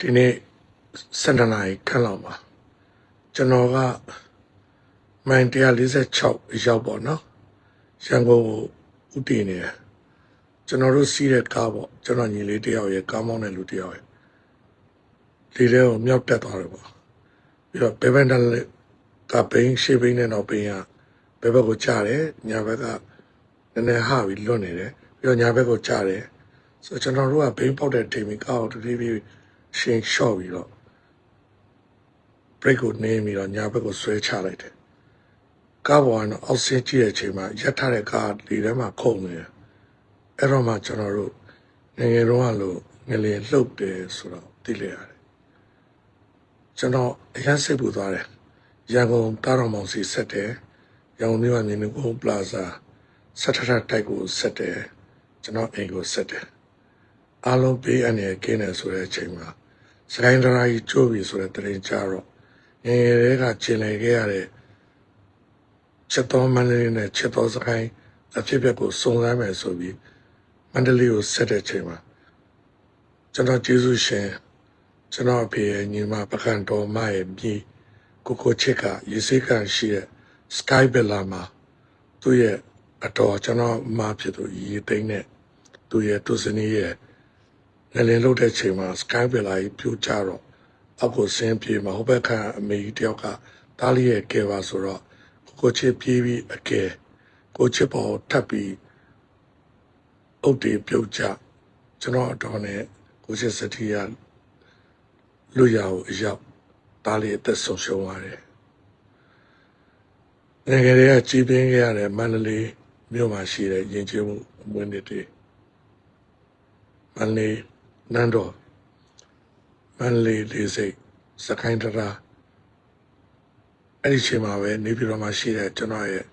ဒီနေ့7နာရီခန့်လောက်ပါကျွန်တော်ကမိုင်146ရောက်ပေါ့နော်ရန်ကုန်ကိုဥတည်နေတယ်ကျွန်တော်တို့စီးတဲ့ကားပေါ့ကျွန်တော်ညီလေးတယောက်ရဲ့ကားမောင်းတဲ့လူတယောက်ရဲ့ဒီထဲကိုမြောက်တက်သွားတယ်ပေါ့ပြီးတော့ဘယ်ဘက်နဲ့ကဘိန်းရှေ့ဘိန်းနဲ့တော့ဘိန်းကဘယ်ဘက်ကိုကြားတယ်ညာဘက်ကနည်းနည်းဟပြီးလွတ်နေတယ်ပြီးတော့ညာဘက်ကိုကြားတယ်ဆိုတော့ကျွန်တော်တို့ကဘိန်းပေါက်တဲ့ချိန်မှာကားကိုတတိပြီး ရှင်းလျှော့ပြီးတော့ break ကိုနင်းပြီးတော့ညာဘက်ကိုဆွဲချလိုက်တယ်ကားပေါ်ကတော့အောက်ဆင်းကြည့်တဲ့အချိန်မှာရက်ထားတဲ့ကားဒီထဲမှာခုန်နေတယ်အဲ့တော့မှကျွန်တော်တို့ငယ်ငယ်တုန်းကလို့ငလျင်လှုပ်တယ်ဆိုတော့သိလိုက်ရတယ်ကျွန်တော်အရင်စိတ်ပူသွားတယ်ရန်ကုန်တားတော်မောင်စီဆက်တယ်ရန်ကုန်မြို့ကမြင်းကုန်းပလာဇာဆက်ထထတိုက်ကိုဆက်တယ်ကျွန်တော်အိမ်ကိုဆက်တယ်အားလုံးဘေးအန္တရာယ်ကင်းတယ်ဆိုတဲ့အချိန်မှာ စကိုင်းဒရာကြီးကျိုးပြီဆိုတဲ့တရင်ကြတော့ငယ်ငယ်လေးကကျင်လည်ခဲ့ရတဲ့ချက်တော်မန္တလေးနဲ့ချက်တော်စကိုင်းအဖြစ်အပျက်ကိုစုံစမ်းမယ်ဆိုပြီးမန္တလေးကိုဆက်တဲ့ချိန်မှာကျွန်တော်ကျေးဇူးရှင်ကျွန်တော်အဖေရဲ့ညီမပကံတော်မရဲ့မြေကိုကိုချစ်ကရေစိတ်ကရှိတဲ့ Sky Bella မှာသူ့ရဲ့အတော်ကျွန်တော်အမဖြစ်သူရေသိမ်းတဲ့သူ့ရဲ့သူစနီးရဲ့ ငလင်လုတ်တဲ့ချိန်မှာ Sky Bella ကြီးပြိုကျတော့အောက်ကိုဆင်းပြေးမှာဟိုဘက်ကအမေကြီးတယောက်ကတားလီရဲ့ကဲပါဆိုတော့ကိုကိုချစ်ပြေးပြီးအကဲကိုချစ်ပေါ်ထပ်ပြီးအုတ်တေပြုတ်ကြကျွန်တော်အတော်နဲ့ကိုချစ်စတိရလူရအောင်အရောက်တားလီအသက်ဆုံးရှုံးသွားတယ်ငယ်ငယ်လေးကကြီးပြင်းခဲ့ရတဲ့မန္တလေးမြို့မှာရှိတဲ့ယဉ်ကျေးမှုအမွေးနေ့တွေမန္တလေး နန်းတော်မန္တလေးလေးစိတ်စကိုင်းတရာအဲ့ဒီချိန်မှာပဲနေပြည်တော်မှာရှိတဲ့ကျွန်တော်ရဲ့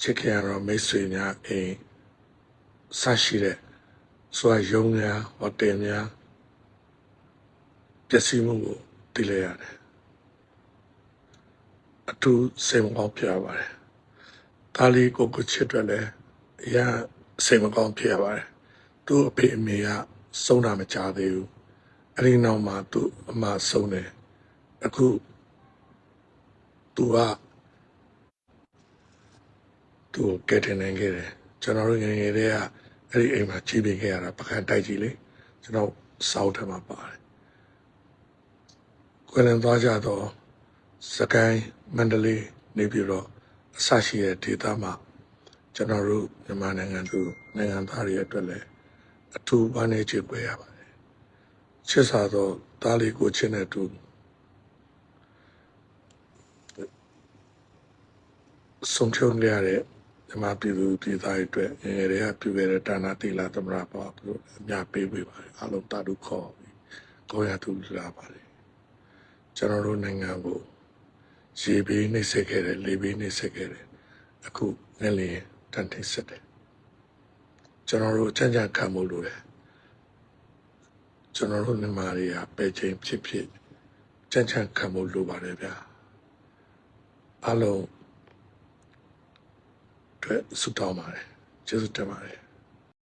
ချစ်ခင်ရတော့မိတ်ဆွေများအိမ်ဆရှိတဲ့ဆိုရရုံများဟိုတယ်များပျက်စီးမှုကိုသိလိုက်ရတယ်အထူးစိတ်မကောင်းဖြစ်ရပါတယ်။ဒါလီကိုကိုချစ်တယ်လည်းအရာစိတ်မကောင်းဖြစ်ရပါတယ်။သူ့အဖေအမေက ဆုံးတာမကြသေးဘူး။အဲဒီနောက်မှာသူ့အမဆုံးတယ်။အခုသူကသူ့ကိုကယ်တင်နိုင်ခဲ့တယ်။ကျွန်တော်တို့ငယ်ငယ်တည်းကအဲ့ဒီအိမ်မှာကြီးပင်ခဲ့ရတာပကံတိုက်ကြီးလေကျွန်တော်စောက်ထဲမှာပါတယ်။ကွယ်လွန်သွားကြတော့စကိုင်းမန္တလေးနေပြီးတော့အဆရှိတဲ့ဒေသမှာကျွန်တော်တို့မြန်မာနိုင်ငံသူနိုင်ငံသားတွေအတွက်လည်း အထူးဝမ်းနည်းကြေကွဲရပါတယ်ချစ်စာတော့တားလေးကိုချစ်တဲ့သူဆုံးဖြုံးရတဲ့မြန်မာပြည်သူပြည်သားတွေအတွက်ငယ်ငယ်တွေကပြုခဲ့တဲ့ဒါနတိလာသမရပါဘုရားအများပေးပေးပါတယ်အလုံးတာတုခေါ်ပြီးကောင်းရသူလာပါတယ်ကျွန်တော်တို့နိုင်ငံကိုရေဘေးနှိပ်စက်ခဲ့တယ်လေဘေးနှိပ်စက်ခဲ့တယ်အခုငလျင်တန်ထိပ်ဆက်တယ် ကျွန်တော်တို့ချမ်းချမ်းခံဖို့လိုတယ်ကျွန်တော်တို့မြန်မာတွေကပဲချင်းဖြစ်ဖြစ်ချမ်းချမ်းခံဖို့လိုပါတယ်ဗျာအလုံးအတွက်ဆုတောင်းပါတယ်ကျေးဇူးတင်ပါတယ်